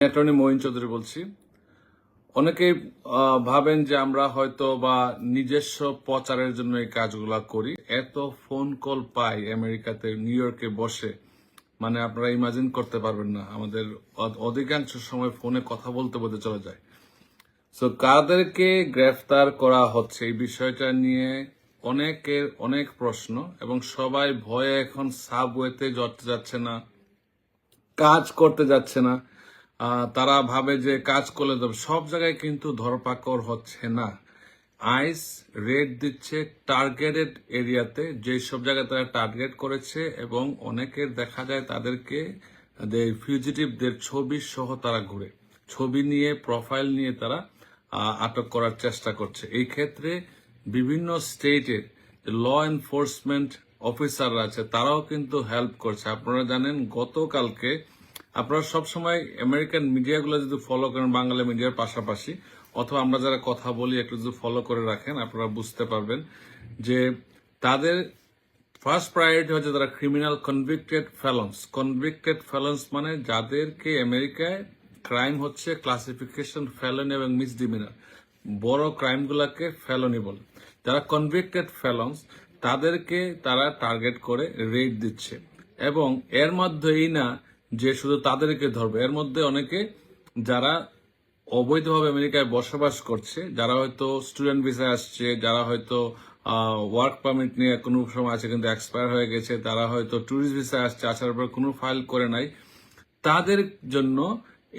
Attorney Mohin Chowdhury বলছি। অনেকে ভাবেন যে আমরা হয়তো বা নিজস্ব প্রচারের জন্য এই কাজগুলা করি। এত ফোন কল পাই আমেরিকাতে, নিউ ইয়র্কে বসে মানে আপনারা ইমাজিন করতে পারবেন না। আমাদের অধিকাংশ সময় ফোনে কথা বলতে বলতে চলে যায়। সো কাদেরকে গ্রেফতার করা হচ্ছে এই বিষয়টা নিয়ে অনেকের অনেক প্রশ্ন এবং সবাই ভয়ে এখন সাবওয়েতে জড়তে যাচ্ছে না, কাজ করতে যাচ্ছে না। তারা ভাবে যে কাজ করলে দেবে সব জায়গায় কিন্তু ধরপাকড় হচ্ছে না। আইস রেড দিচ্ছে টার্গেটেড এরিয়াতে যে সব জায়গায় তারা টার্গেট করেছে এবং অনেকের দেখা যায় তাদেরকে ফিউজিটিভদের ছবি সহ তারা ঘুরে, ছবি নিয়ে প্রোফাইল নিয়ে তারা আটক করার চেষ্টা করছে। এই ক্ষেত্রে বিভিন্ন স্টেটের ল এনফোর্সমেন্ট অফিসাররা আছে, তারাও কিন্তু হেল্প করছে। আপনারা জানেন, গতকালকে আপনারা সবসময় আমেরিকান মিডিয়াগুলো যদি ফলো করেন, বাংলা মিডিয়ার পাশাপাশি, অথবা আমরা যারা কথা বলি, একটু যদি ফলো করে রাখেন, আপনারা বুঝতে পারবেন যে তাদের ফার্স্ট প্রায়োরিটি হচ্ছে তারা criminal convicted felons convicted felons মানে যাদেরকে আমেরিকায় ক্রাইম হচ্ছে ক্লাসিফিকেশন ফেলন এবং মিসডিমিনার বড় ক্রাইমগুলোকে ফেলনি বলে। যারা কনভিক্টেড ফেলন্স তাদেরকে তারা টার্গেট করে রেড দিচ্ছে। এবং এর মধ্যেই না যে শুধু তাদেরকে ধরবে, এর মধ্যে অনেকে যারা অবৈধভাবে আমেরিকায় বসবাস করছে, যারা হয়তো স্টুডেন্ট ভিসায় আসছে, যারা হয়তো ওয়ার্ক পারমিট নিয়ে কোনো সময় আছে কিন্তু এক্সপায়ার হয়ে গেছে, তারা হয়তো ট্যুরিস্ট ভিসায় আসছে, আসার পর কোনো ফাইল করে নাই, তাদের জন্য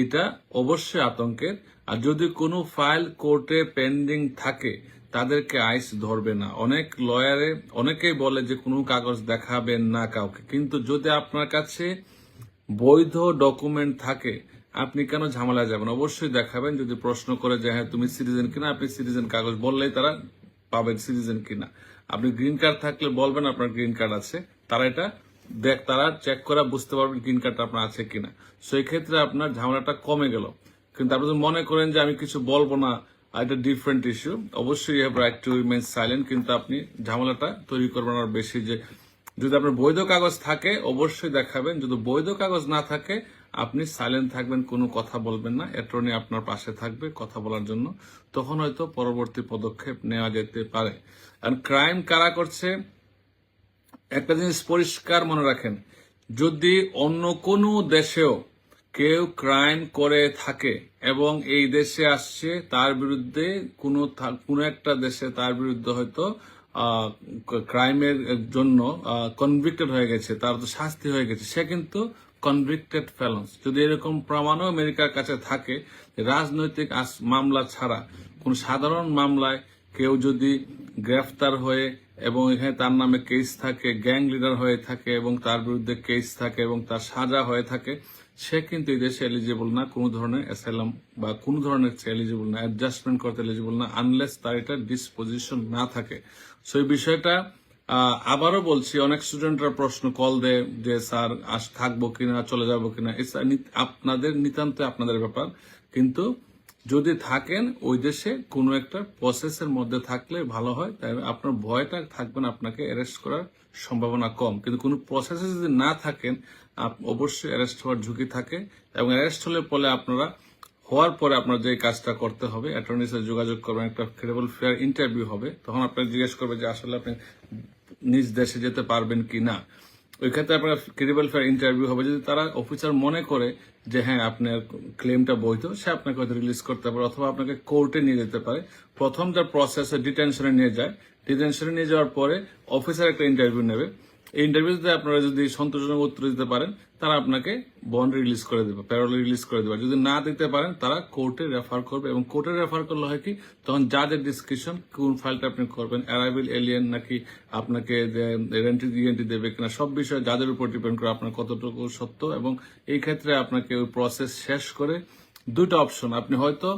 এটা অবশ্যই আতঙ্কের। আর যদি কোনো ফাইল কোর্টে পেন্ডিং থাকে, তাদেরকে আইস ধরবে না। অনেক লয়ারে অনেকেই বলে যে কোনো কাগজ দেখাবেন না কাউকে। কিন্তু যদি আপনার কাছে বৈধ ডকুমেন্ট থাকে, আপনি কেন ঝামেলা যাবেন? অবশ্যই দেখাবেন, যদি প্রশ্ন করে যে হ্যাঁ তুমি সিটিজেন কিনা? আপনি সিটিজেন কাগজ বললেই তারা পাবেন সিটিজেন কিনা। আপনি গ্রিন কার্ড থাকলে বলবেন আপনার গ্রিন কার্ড আছে। তারা এটা দেখ, তারা চেক করা বুঝতে পারবেন গ্রিন কার্ডটা আপনার আছে কিনা। সেই ক্ষেত্রে আপনার ঝামেলাটা কমে গেল। কিন্তু আপনি যদি মনে করেন যে, আমি কিছু বলব না এটা ডিফারেন্ট ইস্যু অবশ্যই have right to remain silent কিন্তু আপনি ঝামেলাটা তৈরি করবেন আর বেশি যে যদি আপনার বৈধ কাগজ থাকে, অবশ্যই দেখাবেন। যদি বৈধ কাগজ না থাকে, আপনি সাইলেন্ট থাকবেন, কোনো কথা বলবেন না। অ্যাটর্নি আপনার পাশে থাকবে কথা বলার জন্য। তখন হয়তো পরবর্তী পদক্ষেপ নেওয়া যেতে পারে। আর ক্রাইম কারা করছে? একটা জিনিস পরিষ্কার মনে রাখেন। যদি অন্য কোনো দেশেও কেউ ক্রাইম করে থাকে এবং এই দেশে আসছে, তার বিরুদ্ধে কোনো কোনো একটা দেশে তার বিরুদ্ধে হয়তো ক্রাইমের জন্য কনভিক্টেড হয়ে গেছে, তার তো শাস্তি হয়ে গেছে। সে কিন্তু কনভিক্টেড ফেলন্স যদি এরকম প্রমাণও আমেরিকার কাছে থাকে রাজনৈতিক মামলা ছাড়া, কোন সাধারণ মামলায় কেউ যদি গ্রেফতার হয়ে এবং এখানে তার নামে কেস থাকে গ্যাং লিডার হয়ে থাকে এবং তার বিরুদ্ধে কেস থাকে এবং তার সাজা হয়ে থাকে, সে কিন্তু এই দেশে এলিজিবল না, কোনো ধরনের অ্যাসাইলাম বা কোনো ধরনের এলিজিবল না অ্যাডজাস্টমেন্ট করতে এলিজিবল না আনলেস তার এটা ডিসপোজিশন না থাকে। সো এই বিষয়টা আবারও বলছি, অনেক স্টুডেন্টরা প্রশ্ন কল দেয় যে, স্যার থাকব কিনা, চলে যাব কিনা? আপনাদের নিতান্ত আপনাদের ব্যাপার। কিন্তু যদি থাকেন, ওই দেশে কোনো একটা প্রসেসের মধ্যে থাকলে ভালো হয়। তাই আপনার ভয়টা থাকবে না, আপনাকে অ্যারেস্ট করার সম্ভাবনা কম। কিন্তু কোনো প্রসেসে যদি না থাকেন অবশ্যই অ্যারেস্ট হওয়ার ঝুঁকি থাকে এবং অ্যারেস্ট হলে পরে আপনারা, হওয়ার পরে আপনার যে কাজটা করতে হবে অ্যাটর্নির সাথে যোগাযোগ করবেন, একটা ক্রেডিবল ফেয়ার ইন্টারভিউ হবে। তখন আপনার জিজ্ঞেস করবে যে, আসলে আপনি নিজ দেশে যেতে পারবেন কি না ওই ক্ষেত্রে আপনার ক্রেডিবল ফেয়ার ইন্টারভিউ হবে। যদি তারা অফিসার মনে করে যে হ্যাঁ আপনার ক্লেমটা বৈধ, সে আপনাকে হয়তো রিলিজ করতে পারে অথবা আপনাকে কোর্টে নিয়ে যেতে পারে। প্রথম তার প্রসেসে ডিটেনশনে নিয়ে যায়। ডিটেনশনে নিয়ে যাওয়ার পরে অফিসার একটা ইন্টারভিউ নেবে। এই ইন্টারভিউতে আপনারা যদি সন্তোষজনক উত্তর দিতে পারেন, তারা আপনাকে বন্ড রিলিজ করে দেবে প্যারোল রিলিজ করে দেবে। যদি না দিতে পারেন, তারা কোর্টে রেফার করবে এবং কোর্টে রেফার করলে হয় কি, তখন যাদের ডিসক্রিপশন কোন ফাইলটা আপনি করবেন অ্যারাইভেল এলিয়েন নাকি আপনাকে রেন্টি ইএনটি দেবে কিনা, সব বিষয়ে যাদের উপর ডিপেন্ড করে আপনার কতটুকু সত্য এবং এই ক্ষেত্রে আপনাকে ওই প্রসেস শেষ করে দুটো অপশন আপনি হয়তো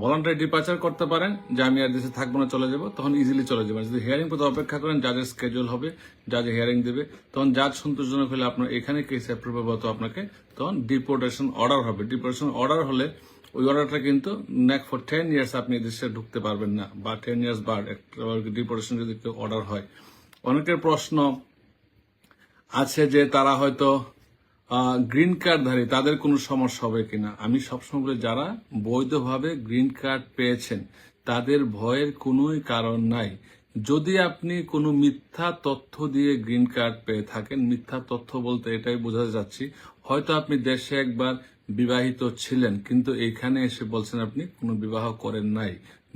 ভলান্টারি ডিপার্চার করতে পারেন, যে আমি আর দেশে থাকব না, চলে যাব, তখন ইজিলি চলে যাবেন। যদি হিয়ারিং পথে অপেক্ষা করেন জাজের স্কেজুল হবে জাজ হিয়ারিং দেবে, তখন জাজ সন্তোষজনক হলে আপনার এখানে কেস অ্যাপ্রুভ হবে তো আপনাকে তখন ডিপোর্টেশন অর্ডার হবে। ডিপোর্টেশন অর্ডার হলে ওই অর্ডারটা কিন্তু নেক্সট ফর টেন ইয়ার্স আপনি দেশে ঢুকতে পারবেন না, বা টেন ইয়ার্স বার ডিপোর্টেশন যদি কেউ অর্ডার হয়। অনেকের প্রশ্ন আছে যে তারা হয়তো গ্রিন কার্ডধারী তাদের কোনো সমস্যা হবে কিনা? আমি সবসময় বলি, যারা বৈধভাবে গ্রিন কার্ড পেয়েছেন, তাদের ভয়ের কোনোই কারণ নাই। যদি আপনি কোনো মিথ্যা তথ্য দিয়ে গ্রিন কার্ড পেয়ে থাকেন, মিথ্যা তথ্য বলতে এটাই বোঝাতে যাচ্ছি, হয়তো আপনি দেশে একবার বিবাহিত ছিলেন, কিন্তু এখানে এসে বলছেন আপনি কোনো বিবাহ করেন নাই।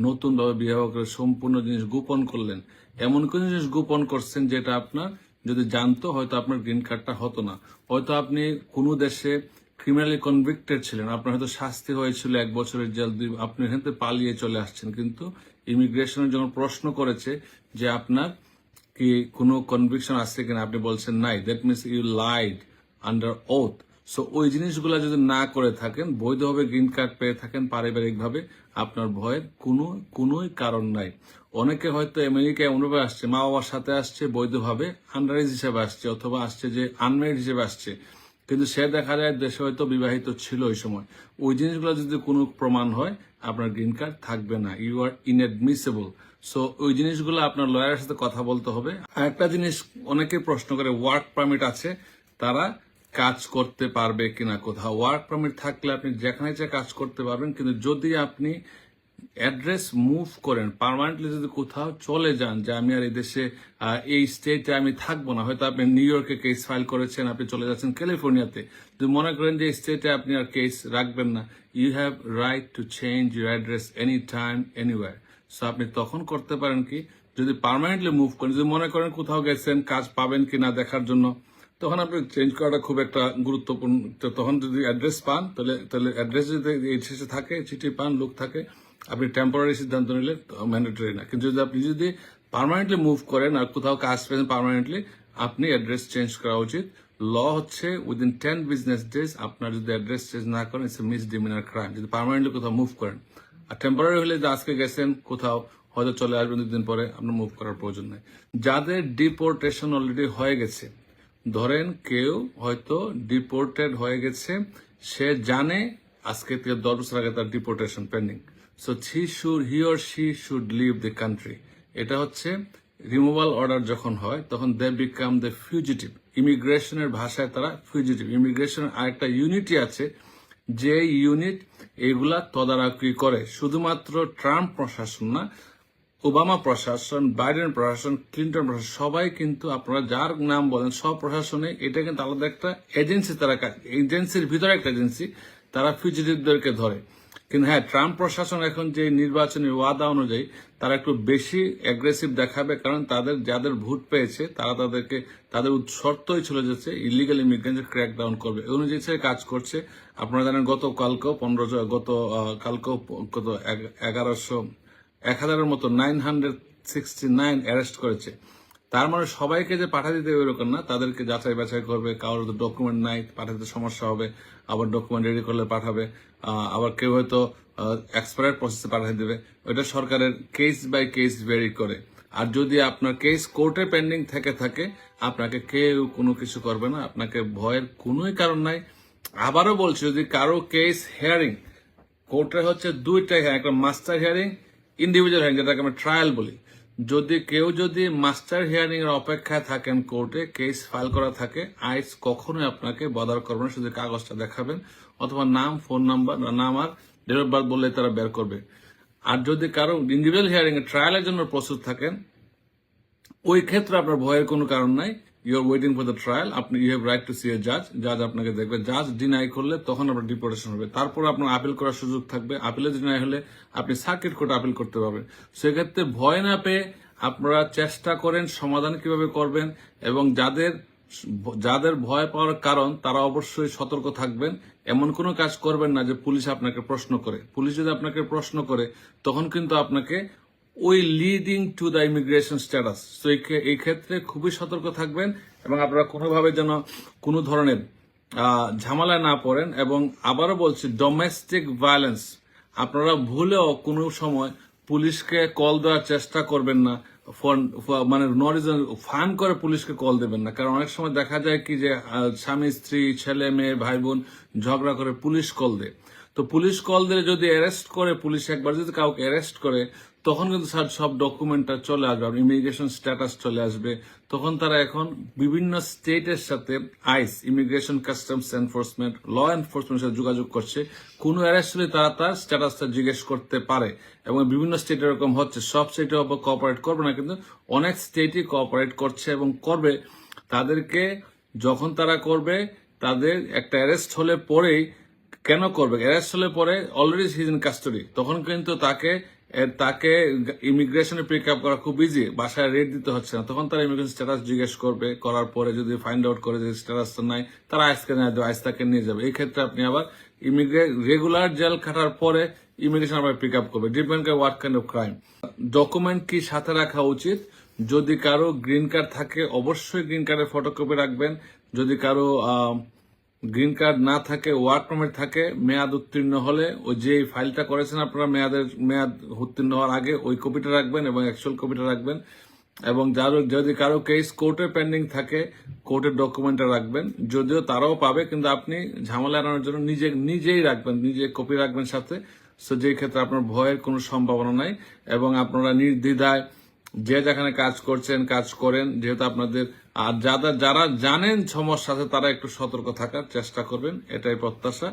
নতুনভাবে বিবাহ করে সম্পূর্ণ জিনিস গোপন করলেন। এমন কোন জিনিস গোপন করছেন যেটা আপনার যদি জানতো হয়তো আপনার গ্রিন কার্ডটা হতো না। হয়তো আপনি কোনো দেশে ক্রিমিনালি কনভিক্টেড ছিলেন, আপনার হয়তো শাস্তি হয়েছিল এক বছরের জেল, দুই, আপনি এখান থেকে পালিয়ে চলে আসছেন। কিন্তু ইমিগ্রেশনের যখন প্রশ্ন করেছে যে আপনার কি কোনো কনভিকশন আসছে কিনা? আপনি বলছেন, নাই that means you lied under oath so ওই জিনিসগুলো যদি না করে থাকেন, বৈধভাবে গ্রিন কার্ড পেয়ে থাকেন পারিবারিকভাবে, আপনার ভয়ের কোনো, কোনোই কারণ নাই। অনেকে হয়তো আমেরিকা এমনভাবে আসছে, মা বাবার সাথে আসছে, বৈধভাবে আন্ডারেজ হিসেবে আসছে, অথবা আসছে যে আনমেরিড হিসেবে আসছে। কিন্তু সে দেখা যায় দেশে হয়তো বিবাহিত ছিল ওই সময়। ওই জিনিসগুলো যদি কোনো প্রমাণ হয়, আপনার গ্রিন কার্ড থাকবে না। ইউ আর ইনএডমিসেবল সো ওই জিনিসগুলো আপনার লয়ারের সাথে কথা বলতে হবে। আর একটা জিনিস অনেকে প্রশ্ন করে ওয়ার্ক পারমিট আছে, তারা কাজ করতে পারবে কিনা কোথাও। ওয়ার্ক পারমিট থাকলে আপনি যেখানে যে কাজ করতে পারবেন, কিন্তু যদি আপনি অ্যাড্রেস মুভ করেন পার্মানেন্টলি যদি কোথাও চলে যান, যে আমি আর এই দেশে এই স্টেটে আমি থাকব না, হয়তো আপনি নিউ ইয়র্কে কেস ফাইল করেছেন, আপনি চলে যাচ্ছেন ক্যালিফোর্নিয়াতে যদি মনে করেন যে এই স্টেটে আপনি আর কেস রাখবেন না you have right to change your address any time anywhere so আপনি তখন করতে পারেন কি, যদি পার্মানেন্টলি মুভ করেন, যদি মনে করেন কোথাও গেছেন, কাজ পাবেন কি না দেখার জন্য তখন আপনি চেঞ্জ করাটা খুব একটা গুরুত্বপূর্ণ। তখন যদি অ্যাড্রেস পান, তাহলে তাহলে অ্যাড্রেস যদি এই শেষে থাকে চিঠি পান, লোক থাকে, আপনি টেম্পোরারি সিদ্ধান্ত নিলে ম্যান্ডেটরি না। কিন্তু যদি আপনি যদি পার্মানেন্টলি মুভ করেন আর কোথাও কাজ পেন পার্মানেন্টলি আপনি অ্যাড্রেস চেঞ্জ করা উচিত। ল হচ্ছে উইদিন টেন বিজনেস ডেজ আপনার যদি অ্যাড্রেস চেঞ্জ না করেন ইটস মিস ডিমিনার ক্রাইম যদি পার্মানেন্টলি কোথাও মুভ করেন। আর টেম্পোরারি হলে যে আজকে গেছেন, কোথাও হয়তো চলে আসবেন দুদিন পরে, আপনার মুভ করার প্রয়োজন নেই। যাদের ডিপোর্টেশন অলরেডি হয়ে গেছে ধরেন কেউ হয়তো ডিপোর্টেড হয়ে গেছে, সে জানে আজকে থেকে দশ বছর আগে তার deportation pending so he should he or she should leave the country এটা হচ্ছে রিমুভাল অর্ডার যখন হয়, তখন দে বিকাম দ্য ফিউজিটিভ ইমিগ্রেশনের ভাষায় তারা ফিউজিটিভ ইমিগ্রেশনের আরেকটা ইউনিটি আছে, যে ইউনিট এগুলা তদারকি করে। শুধুমাত্র ট্রাম্প প্রশাসন না ওবামা প্রশাসন, বাইডেন প্রশাসন, ক্লিন্টন প্রশাসন, সবাই কিন্তু আপনারা যার নাম বলেন, সব প্রশাসনে এটা কিন্তু আলাদা একটা এজেন্সি তারা এজেন্সির ভিতরে একটা এজেন্সি তারা ফিউজিটিভদেরকে ধরে। কিন্তু হ্যাঁ ট্রাম্প প্রশাসন এখন যে নির্বাচনী ওয়াদা অনুযায়ী তারা একটু বেশি অ্যাগ্রেসিভ দেখাবে, কারণ তাদের যাদের ভোট পেয়েছে, তারা তাদেরকে, তাদের শর্তই ছিল যে ইলিগাল ইমিগ্রেন্ট ক্র্যাক ডাউন করবে। এই অনুযায়ী সে কাজ করছে। আপনারা জানেন গত কালকেও পনেরো গত কালকেও গত এগারোশো এক হাজারের মতো nine hundred sixty nine arrest করেছে। তার মানে সবাইকে যে পাঠা দিতে হবে এরকম না, তাদেরকে যাচাই বাছাই করবে, কারোর তো ডকুমেন্ট নাই, পাঠাতে সমস্যা হবে, আবার ডকুমেন্ট রেডি করলে পাঠাবে আবার কেউ হয়তো এক্সপায়ার প্রসেসে পাঠিয়ে দেবে। ওইটা সরকারের কেস বাই কেস ভেরি করে। আর যদি আপনার কেস কোর্টে পেন্ডিং থেকে থাকে, আপনাকে কেউ কোনো কিছু করবে না, আপনাকে ভয়ের কোনোই কারণ নাই। আবারও বলছি, যদি কারও কেস হেয়ারিং কোর্টে হচ্ছে দুইটা হিয়ারিং একটা মাস্টার হিয়ারিং ইন্ডিভিজুয়াল হিয়ারিং যেটাকে আমরা ট্রায়াল বলি। যদি কেউ যদি মাস্টার হিয়ারিং এর অপেক্ষায় থাকেন কোর্টে কেস ফাইল করা থাকে আইস কখনোই আপনাকে বদার করবে না, শুধু কাগজটা দেখাবেন, অথবা নাম ফোন নাম্বার নাম আর ডেট অফ বার্থ বললে তারা বের করবে। আর যদি কারও ইন্ডিভিজুয়াল হিয়ারিং এর ট্রায়ালের জন্য প্রস্তুত থাকেন, ওই ক্ষেত্রে আপনার ভয়ের কোনো কারণ নাই। You R waiting for the trial আপনি you have right two C এ জাজ জাজ আপনাকে দেখবে জাজ ডিনাই করলে তখন আপনার ডিপোর্টেশন হবে তারপর আপনার আপিল করার সুযোগ থাকবে আপিলে ডিনাই হলে আপনি সার্কিট কোর্টে আপিল করতে পারবেন সেক্ষেত্রে ভয় না পেয়ে আপনারা চেষ্টা করেন সমাধান কীভাবে করবেন এবং যাদের যাদের ভয় পাওয়ার কারণ তারা অবশ্যই সতর্ক থাকবেন এমন কোনো কাজ করবেন না যে পুলিশ আপনাকে প্রশ্ন করে পুলিশ যদি আপনাকে প্রশ্ন করে তখন কিন্তু আপনাকে ওই leading to the immigration status তো এই ক্ষেত্রে খুবই সতর্ক থাকবেন এবং আপনারা কোনোভাবে যেন কোনো ধরনের ঝামেলায় না পড়েন এবং আবারও বলছি ডোমেস্টিক ভায়োলেন্স আপনারা ভুলেও কোনো সময় পুলিশকে কল দেওয়ার চেষ্টা করবেন না ফোন- মানে নরিজন ফান করে পুলিশকে কল দেবেন না। কারণ অনেক সময় দেখা যায় কি যে স্বামী, স্ত্রী, ছেলে, মেয়ে, ভাই, বোন ঝগড়া করে পুলিশ কল দেয়। তো পুলিশ কল দিলে যদি অ্যারেস্ট করে, পুলিশ একবার যদি কাউকে অ্যারেস্ট করে তখন কিন্তু স্যার সব ডকুমেন্টটা চলে আসবে আপনার ইমিগ্রেশন স্ট্যাটাস চলে আসবে। তখন তারা এখন বিভিন্ন স্টেটের সাথে ICE immigration customs enforcement law এনফোর্সমেন্টের সাথে যোগাযোগ করছে। কোনো অ্যারেস্ট হলে তারা তার স্ট্যাটাসটা জিজ্ঞেস করতে পারে। এবং বিভিন্ন স্টেট এরকম হচ্ছে। সব স্টেটে কোঅপারেট করবে না, কিন্তু অনেক স্টেটই কোঅপারেট করছে এবং করবে। তাদেরকে যখন তারা করবে, তাদের একটা অ্যারেস্ট হলে পরেই কেন করবে? অ্যারেস্ট হলে পরে অলরেডি হিজ ইন কাস্টডি তখন কিন্তু তাকে তাকে ইমিগ্রেশনে পিক আপ করা খুব ইজি বাসায় রেট দিতে হচ্ছে না। তখন তারা ইমিগ্রেশন স্ট্যাটাস জিজ্ঞেস করবে। করার পরে যদি ফাইন্ড আউট করে যে স্ট্যাটাসটা নাই, তারা আইসকে নিয়ে দেবে আইস তাকে নিয়ে যাবে। এই ক্ষেত্রে আপনি আবার ইমিগ্রে রেগুলার জেল খাটার পরে ইমিগ্রেশন আবার পিক আপ করবে। ডিপেন্ড করে what kind of crime document কি সাথে রাখা উচিত? যদি কারও গ্রিন কার্ড থাকে, অবশ্যই গ্রিন কার্ডের ফটোকপি রাখবেন। যদি কারও গ্রিন কার্ড না থাকে ওয়ার্ক পারমিট থাকে, মেয়াদ উত্তীর্ণ হলে ওই যে ফাইলটা করেছেন আপনারা, মেয়াদের, মেয়াদ উত্তীর্ণ হওয়ার আগে ওই কপিটা রাখবেন এবং অ্যাকচুয়াল কপিটা রাখবেন এবং যার, যদি কারও কেস কোর্টে পেন্ডিং থাকে কোর্টের ডকুমেন্টটা রাখবেন। যদিও তারাও পাবে, কিন্তু আপনি ঝামেলা এড়ানোর জন্য নিজে, নিজেই রাখবেন, নিজে কপি রাখবেন সাথে। সো যে ক্ষেত্রে আপনার ভয়ের কোনো সম্ভাবনা নাই এবং আপনারা নির্দ্বিধায় যে যেখানে কাজ করছেন, কাজ করেন, যেহেতু আপনাদের আর যারা যারা জানেন সমস্যা আছে তারা একটু সতর্ক থাকার চেষ্টা করবেন এটাই প্রত্যাশা।